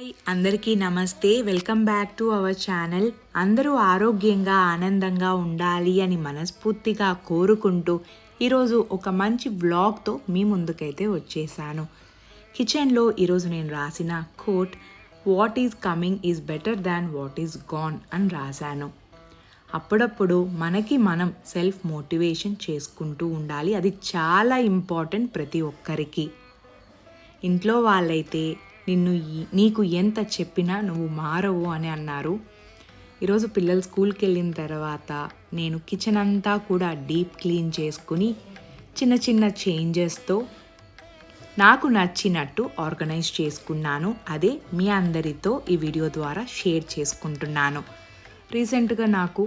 Hi అందరికీ నమస్తే. Welcome back to our channel. అందరూ ఆరోగ్యంగా ఆనందంగా ఉండాలి అని మనస్ఫూర్తిగా కోరుకుంటూ ఈరోజు ఒక మంచి వ్లాగ్తో మీ ముందుకైతే వచ్చేసాను. కిచెన్లో ఈరోజు నేను రాసిన quote what is coming is better than what is gone అని రాశాను. అప్పుడప్పుడు మనకి మనం సెల్ఫ్ మోటివేషన్ చేసుకుంటూ ఉండాలి. అది చాలా ఇంపార్టెంట్ ప్రతి ఒక్కరికి. ఇంట్లో వాళ్ళైతే నిన్ను నీకు ఎంత చెప్పినా నువ్వు మారవు అని అన్నారు. ఈరోజు పిల్లలు స్కూల్కి వెళ్ళిన తర్వాత నేను కిచెన్ అంతా కూడా డీప్ క్లీన్ చేసుకుని చిన్న చిన్న చేంజెస్తో నాకు నచ్చినట్టు ఆర్గనైజ్ చేసుకున్నాను. అదే మీ అందరితో ఈ వీడియో ద్వారా షేర్ చేసుకుంటున్నాను. రీసెంట్గా నాకు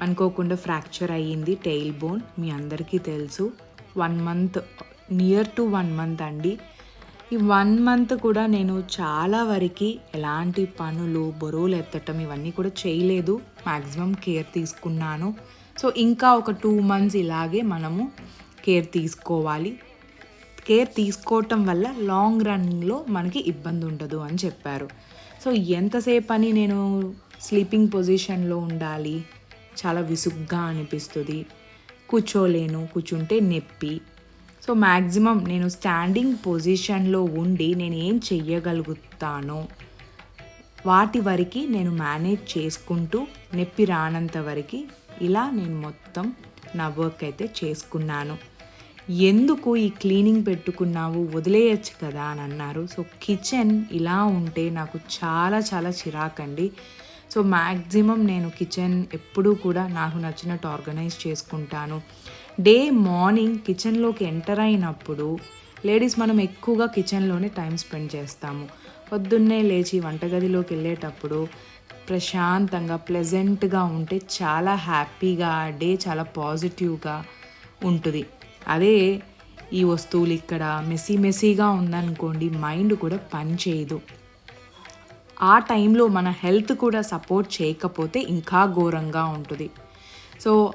అనుకోకుండా ఫ్రాక్చర్ అయ్యింది టెయిల్ బోన్. మీ అందరికీ తెలుసు. One month near to one month అండి. ఈ వన్ మంత్ కూడా నేను చాలా వరకు ఎలాంటి పనులు బరువులు ఎత్తటం ఇవన్నీ కూడా చేయలేదు. మ్యాక్సిమం కేర్ తీసుకున్నాను. సో ఇంకా ఒక టూ మంత్స్ ఇలాగే మనము కేర్ తీసుకోవాలి. కేర్ తీసుకోవటం వల్ల లాంగ్ రన్లో మనకి ఇబ్బంది ఉండదు అని చెప్పారు. సో ఎంతసేపు అని నేను స్లీపింగ్ పొజిషన్లో ఉండాలి. చాలా విసుగ్గా అనిపిస్తుంది. కూర్చోలేను. కూర్చుంటే నొప్పి. సో మ్యాక్సిమం నేను స్టాండింగ్ పొజిషన్లో ఉండి నేను ఏం చెయ్యగలుగుతానో వాటి వరకు నేను మేనేజ్ చేసుకుంటూ నొప్పి రానంత వరకు ఇలా నేను మొత్తం నా వర్క్ అయితే చేసుకున్నాను. ఎందుకు ఈ క్లీనింగ్ పెట్టుకున్నావు? వదిలేయచ్చు కదా అని అన్నారు. సో కిచెన్ ఇలా ఉంటే నాకు చాలా చాలా చిరాకండి. సో మ్యాక్సిమం నేను కిచెన్ ఎప్పుడూ కూడా నాకు నచ్చినట్టు ఆర్గనైజ్ చేసుకుంటాను. డే మార్నింగ్ కిచెన్లోకి ఎంటర్ అయినప్పుడు లేడీస్ మనం ఎక్కువగా కిచెన్లోనే టైం స్పెండ్ చేస్తాము. పొద్దున్నే లేచి వంటగదిలోకి వెళ్ళేటప్పుడు ప్రశాంతంగా ప్లెజెంట్గా ఉంటే చాలా హ్యాపీగా డే చాలా పాజిటివ్గా ఉంటుంది. అదే ఈ వస్తువులు ఇక్కడ మెస్సీ మెస్సీగా ఉందనుకోండి మైండ్ కూడా పని చేయదు. ఆ టైంలో మన హెల్త్ కూడా సపోర్ట్ చేయకపోతే ఇంకా ఘోరంగా ఉంటుంది. సో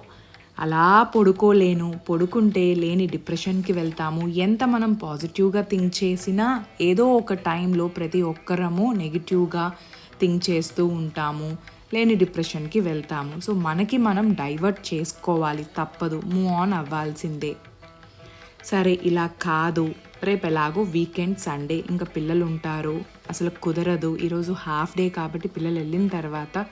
అలా పడుకోలేను పడుకుంటే లేని డిప్రెషన్కి వెళ్తాము. ఎంత మనం పాజిటివ్గా థింక్ చేసినా ఏదో ఒక టైంలో ప్రతి ఒక్కరము నెగిటివ్గా థింక్ చేస్తూ ఉంటాము లేని డిప్రెషన్కి వెళ్తాము. సో మనకి మనం డైవర్ట్ చేసుకోవాలి తప్పదు మూవ్ ఆన్ అవ్వాల్సిందే. సరే ఇలా కాదు. రేపు ఎలాగో వీకెండ్ సండే ఇంకా పిల్లలు ఉంటారు అసలు కుదరదు. ఈరోజు హాఫ్ డే కాబట్టి పిల్లలు వెళ్ళిన తర్వాత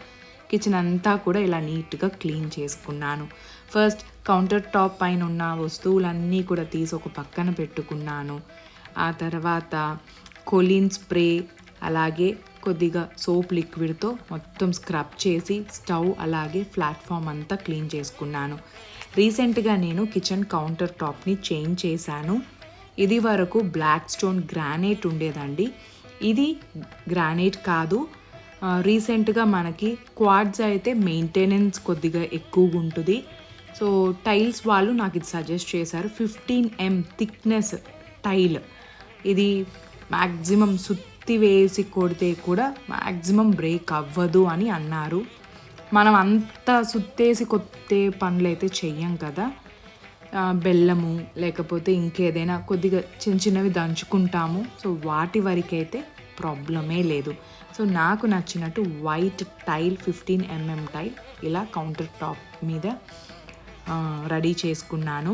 కిచెన్ అంతా కూడా ఇలా నీట్గా క్లీన్ చేసుకున్నాను. ఫస్ట్ కౌంటర్ టాప్ పైన ఉన్న వస్తువులన్నీ కూడా తీసి ఒక పక్కన పెట్టుకున్నాను. ఆ తర్వాత కొలిన్ స్ప్రే అలాగే కొద్దిగా సోప్ లిక్విడ్తో మొత్తం స్క్రబ్ చేసి స్టవ్ అలాగే ప్లాట్ఫామ్ అంతా క్లీన్ చేసుకున్నాను. రీసెంట్గా నేను కిచెన్ కౌంటర్ టాప్ని చేంజ్ చేశాను. ఇది వరకు బ్లాక్ స్టోన్ గ్రానైట్ ఉండేదండి. ఇది గ్రానైట్ కాదు రీసెంట్గా మనకి క్వాడ్స్ అయితే మెయింటెనెన్స్ కొద్దిగా ఎక్కువగా ఉంటుంది. సో టైల్స్ వాళ్ళు నాకు ఇది సజెస్ట్ చేశారు. ఫిఫ్టీన్ ఎం థిక్నెస్ టైల్ ఇది మ్యాక్సిమం సుత్తి వేసి కొడితే కూడా మ్యాక్సిమం బ్రేక్ అవ్వదు అని అన్నారు. మనం అంత సుత్తేసి కొత్తే పనులు అయితే చెయ్యం కదా. బెల్లము లేకపోతే ఇంకేదైనా కొద్దిగా చిన్న చిన్నవి దంచుకుంటాము. సో వాటి వరకైతే ప్రాబ్లమే లేదు. సో నాకు నచ్చినట్టు white tile fifteen MM tile ఇలా కౌంటర్ టాప్ మీద రెడీ చేసుకున్నాను.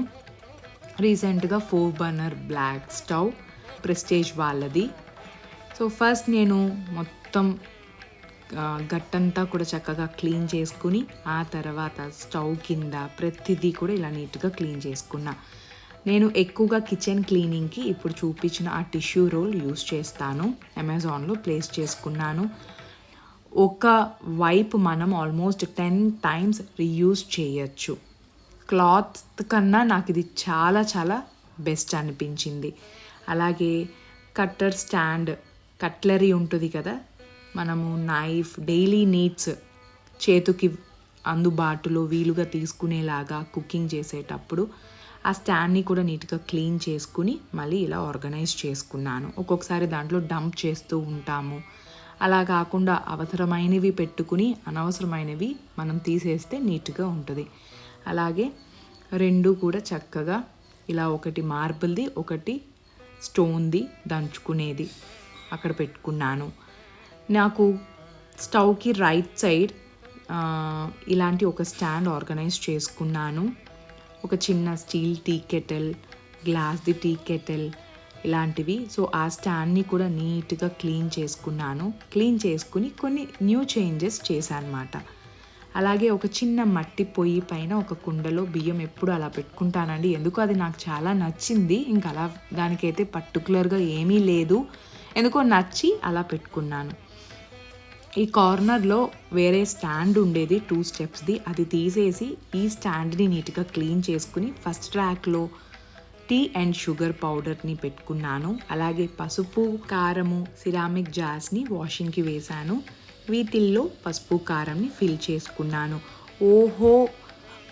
రీసెంట్గా four burner black stove Prestige వాళ్ళది. సో ఫస్ట్ నేను మొత్తం గట్టంతా కూడా చక్కగా క్లీన్ చేసుకుని ఆ తర్వాత స్టవ్ కింద ప్రతిదీ కూడా ఇలా నీట్గా క్లీన్ చేసుకున్నా. నేను ఎక్కువగా కిచెన్ క్లీనింగ్కి ఇప్పుడు చూపించిన ఆ టిష్యూ రోల్ యూస్ చేస్తాను. అమెజాన్లో ప్లేస్ చేసుకున్నాను. ఒక వైపు మనం ఆల్మోస్ట్ టెన్ టైమ్స్ రీయూస్ చేయొచ్చు. క్లాత్ కన్నా నాకు ఇది చాలా చాలా బెస్ట్ అనిపించింది. అలాగే కట్టర్ స్టాండ్ కట్లరీ ఉంటుంది కదా మనము నైఫ్ డైలీ నీడ్స్ చేతికి అందుబాటులో వీలుగా తీసుకునేలాగా కుకింగ్ చేసేటప్పుడు ఆ స్టాండ్ని కూడా నీట్గా క్లీన్ చేసుకుని మళ్ళీ ఇలా ఆర్గనైజ్ చేసుకున్నాను. ఒక్కొక్కసారి దాంట్లో డంప్ చేస్తూ ఉంటాము. అలా కాకుండా అవసరమైనవి పెట్టుకుని అనవసరమైనవి మనం తీసేస్తే నీట్గా ఉంటుంది. అలాగే రెండు కూడా చక్కగా ఇలా ఒకటి మార్బుల్ది ఒకటి స్టోన్ది దంచుకునేది అక్కడ పెట్టుకున్నాను. నాకు స్టవ్కి రైట్ సైడ్ ఇలాంటి ఒక స్టాండ్ ఆర్గనైజ్ చేసుకున్నాను. ఒక చిన్న స్టీల్ టీ కెటల్ గ్లాస్ది టీ కెటల్ ఇలాంటివి. సో ఆ స్టాండ్ని కూడా నీట్గా క్లీన్ చేసుకున్నాను. క్లీన్ చేసుకుని కొన్ని న్యూ చేంజెస్ చేశానమాట. అలాగే ఒక చిన్న మట్టి పొయ్యి పైన ఒక కుండలో బియ్యం ఎప్పుడు అలా పెట్టుకుంటానండి. ఎందుకు అది నాకు చాలా నచ్చింది. ఇంకా అలా దానికైతే పర్టికులర్గా ఏమీ లేదు. ఎందుకో నచ్చి అలా పెట్టుకున్నాను. ఈ కార్నర్లో వేరే స్టాండ్ ఉండేది టూ స్టెప్స్ది. అది తీసేసి ఈ స్టాండ్ని నీట్గా క్లీన్ చేసుకుని ఫస్ట్ ట్రాక్లో టీ అండ్ షుగర్ పౌడర్ని పెట్టుకున్నాను. అలాగే పసుపు కారము సిరామిక్ జార్స్ని వాషింగ్కి వేశాను. వీటిల్లో పసుపు కారంని ఫిల్ చేసుకున్నాను. ఓహో!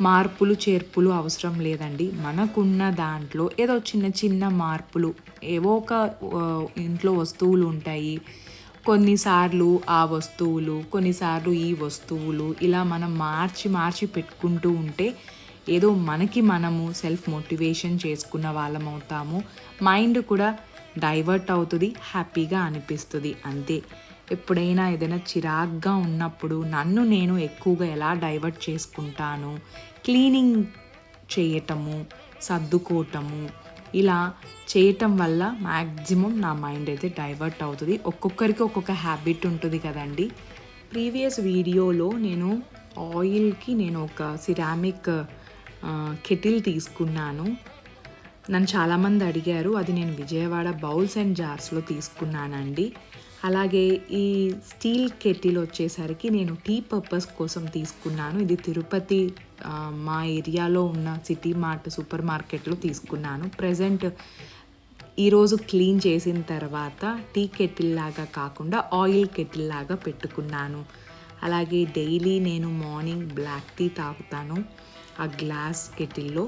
మార్పులు చేర్పులు అవసరం లేదండి. మనకున్న దాంట్లో ఏదో చిన్న చిన్న మార్పులు. ఏవో ఒక ఇంట్లో వస్తువులు ఉంటాయి. కొన్నిసార్లు ఆ వస్తువులు కొన్నిసార్లు ఈ వస్తువులు ఇలా మనం మార్చి మార్చి పెట్టుకుంటూ ఉంటే ఏదో మనకి మనము సెల్ఫ్ మోటివేషన్ చేసుకున్న వాళ్ళం అవుతాము. మైండ్ కూడా డైవర్ట్ అవుతుంది హ్యాపీగా అనిపిస్తుంది. అంతే. ఎప్పుడైనా ఏదైనా చిరాగ్గా ఉన్నప్పుడు నన్ను నేను ఎక్కువగా ఎలా డైవర్ట్ చేసుకుంటాను? క్లీనింగ్ చేయటము సర్దుకోవటము ఇలా చేయటం వల్ల మ్యాక్సిమం నా మైండ్ అయితే డైవర్ట్ అవుతుంది. ఒక్కొక్కరికి ఒక్కొక్క హ్యాబిట్ ఉంటుంది కదండి. ప్రీవియస్ వీడియోలో నేను ఆయిల్కి నేను ఒక సిరామిక్ కెటిల్ తీసుకున్నాను. నన్ను చాలామంది అడిగారు అది నేను విజయవాడ బౌల్స్ అండ్ జార్స్లో తీసుకున్నానండి. అలాగే ఈ స్టీల్ కెటిల్ వచ్చేసరికి నేను టీ పర్పస్ కోసం తీసుకున్నాను. ఇది తిరుపతి మా ఏరియాలో ఉన్న సిటీ మార్ట్ సూపర్ మార్కెట్లో తీసుకున్నాను. ప్రజెంట్ ఈరోజు క్లీన్ చేసిన తర్వాత టీ కెటిల్ లాగా కాకుండా ఆయిల్ కెటిల్ లాగా పెట్టుకున్నాను. అలాగే డైలీ నేను మార్నింగ్ బ్లాక్ టీ తాగుతాను ఆ గ్లాస్ కెటిల్లో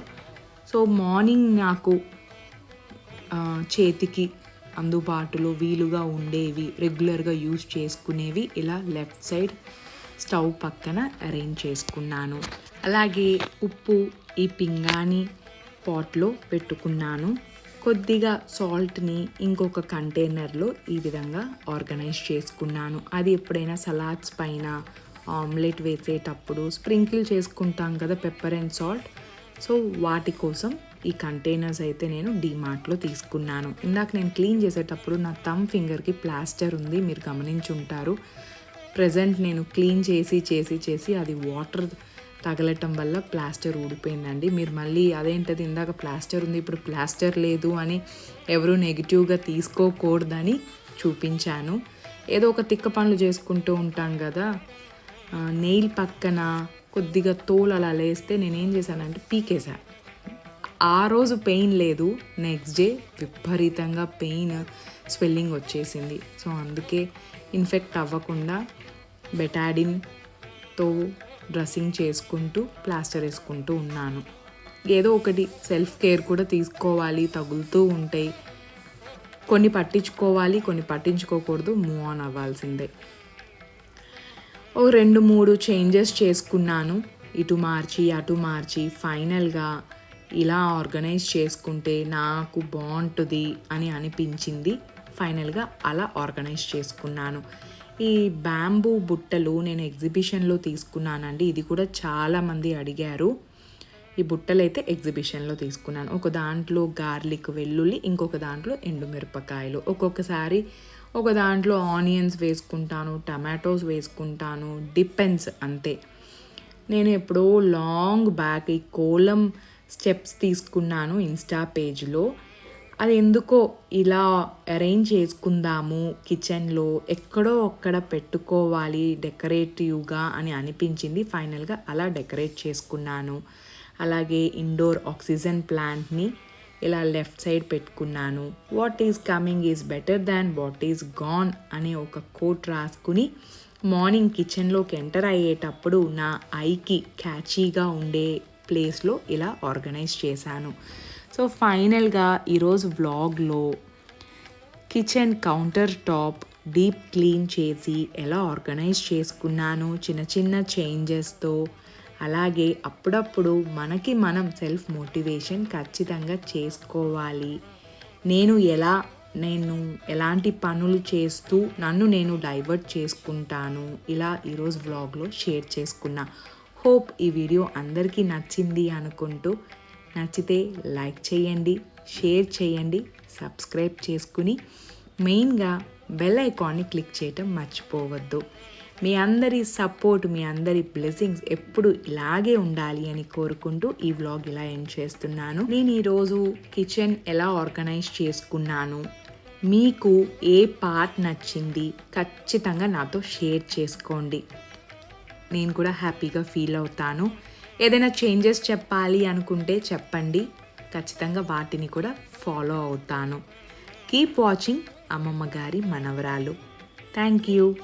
సో మార్నింగ్ నాకు చేతికి అందుబాటులో వీలుగా ఉండేవి రెగ్యులర్గా యూజ్ చేసుకునేవి ఇలా లెఫ్ట్ సైడ్ స్టవ్ పక్కన అరేంజ్ చేసుకున్నాను. అలాగే ఉప్పు ఈ పింగాణి పాట్లో పెట్టుకున్నాను. కొద్దిగా సాల్ట్ని ఇంకొక కంటైనర్లో ఈ విధంగా ఆర్గనైజ్ చేసుకున్నాను. అది ఎప్పుడైనా సలాడ్స్ పైన ఆమ్లెట్ వేసేటప్పుడు స్ప్రింకిల్ చేసుకుంటాం కదా పెప్పర్ అండ్ సాల్ట్. సో వాటి కోసం ఈ కంటైనర్స్ అయితే నేను డీమార్ట్లో తీసుకున్నాను. ఇందాక నేను క్లీన్ చేసేటప్పుడు నా థమ్ ఫింగర్కి ప్లాస్టర్ ఉంది మీరు గమనించుంటారు. ప్రజెంట్ నేను క్లీన్ చేసి చేసి చేసి అది వాటర్ తగలటం వల్ల ప్లాస్టర్ ఊడిపోయిందండి. మీరు మళ్ళీ అదేంటది ఇందాక ప్లాస్టర్ ఉంది ఇప్పుడు ప్లాస్టర్ లేదు అని ఎవరు నెగిటివ్గా తీసుకోకూడదని చూపించాను. ఏదో ఒక తిక్క పనులు చేసుకుంటూ ఉంటాం కదా. నెయిల్ పక్కన కొద్దిగా తోలు అలా లేస్తే నేనేం చేశానంటే పీకేశాను ఆ రోజు పెయిన్ లేదు నెక్స్ట్ డే విపరీతంగా పెయిన్ స్వెల్లింగ్ వచ్చేసింది. సో అందుకే ఇన్ఫెక్ట్ అవ్వకుండా బెటాడిన్తో డ్రెస్సింగ్ చేసుకుంటూ ప్లాస్టర్ వేసుకుంటూ ఉన్నాను. ఏదో ఒకటి సెల్ఫ్ కేర్ కూడా తీసుకోవాలి తగులుతూ ఉంటాయి. కొన్ని పట్టించుకోవాలి కొన్ని పట్టించుకోకూడదు మూవ్ ఆన్ అవ్వాల్సిందే. ఓ రెండు మూడు చేంజెస్ చేసుకున్నాను. ఇటు మార్చి అటు మార్చి ఫైనల్గా ఇలా ఆర్గనైజ్ చేసుకుంటే నాకు బాగుంటుంది అని అనిపించింది. ఫైనల్గా అలా ఆర్గనైజ్ చేసుకున్నాను. ఈ బ్యాంబూ బుట్టలు నేను ఎగ్జిబిషన్లో తీసుకున్నానండి. ఇది కూడా చాలామంది అడిగారు. ఈ బుట్టలు అయితే ఎగ్జిబిషన్లో తీసుకున్నాను. ఒక దాంట్లో గార్లిక్ వెల్లుల్లి ఇంకొక దాంట్లో ఎండుమిరపకాయలు. ఒక్కొక్కసారి ఒక దాంట్లో ఆనియన్స్ వేసుకుంటాను టమాటోస్ వేసుకుంటాను డిపెండ్స్ అంతే. నేను ఎప్పుడో లాంగ్ బ్యాక్ ఈ కోలం స్టెప్స్ తీసుకున్నాను ఇన్స్టా పేజ్లో. అది ఎందుకో ఇలా అరేంజ్ చేసుకుందాము కిచెన్లో ఎక్కడో ఒక్కడ పెట్టుకోవాలి డెకరేటివ్గా అని అనిపించింది. ఫైనల్గా అలా డెకరేట్ చేసుకున్నాను. అలాగే ఇండోర్ ఆక్సిజన్ ప్లాంట్ని ఇలా లెఫ్ట్ సైడ్ పెట్టుకున్నాను. What is coming is better than what is gone అనే ఒక కోట్ రాసుకుని మార్నింగ్ కిచెన్లోకి ఎంటర్ అయ్యేటప్పుడు నా ఐకి క్యాచీగా ఉండే ప్లేస్లో ఇలా ఆర్గనైజ్ చేశాను. సో ఫైనల్గా ఈరోజు వ్లాగ్లో kitchen counter top deep clean చేసి ఎలా ఆర్గనైజ్ చేసుకున్నాను చిన్న చిన్న చేంజెస్తో అలాగే అప్పుడప్పుడు మనకి మనం సెల్ఫ్ మోటివేషన్ ఖచ్చితంగా చేసుకోవాలి. నేను ఎలా నేను ఎలాంటి పనులు చేస్తూ నన్ను నేను డైవర్ట్ చేసుకుంటాను. ఇలా ఈరోజు వ్లాగ్లో షేర్ చేసుకున్నా. హోప్ ఈ వీడియో అందరికీ నచ్చింది అనుకుంటూ నచ్చితే లైక్ చేయండి షేర్ చేయండి సబ్స్క్రైబ్ చేసుకుని మెయిన్గా బెల్ ఐకాన్ని క్లిక్ చేయటం మర్చిపోవద్దు. మీ అందరి సపోర్ట్ మీ అందరి బ్లెస్సింగ్స్ ఎప్పుడు ఇలాగే ఉండాలి అని కోరుకుంటూ ఈ వ్లాగ్ ఇలా ఎండ్ చేస్తున్నాను. నేను ఈరోజు కిచెన్ ఎలా ఆర్గనైజ్ చేసుకున్నాను మీకు ఏ పార్ట్ నచ్చింది ఖచ్చితంగా నాతో షేర్ చేసుకోండి. నేను కూడా హ్యాపీగా ఫీల్ అవుతాను. ఏదైనా చేంజెస్ చెప్పాలి అనుకుంటే చెప్పండి. ఖచ్చితంగా వాటిని కూడా ఫాలో అవుతాను. కీప్ వాచింగ్ అమ్మమ్మ గారి మనవరాలు. Thank you.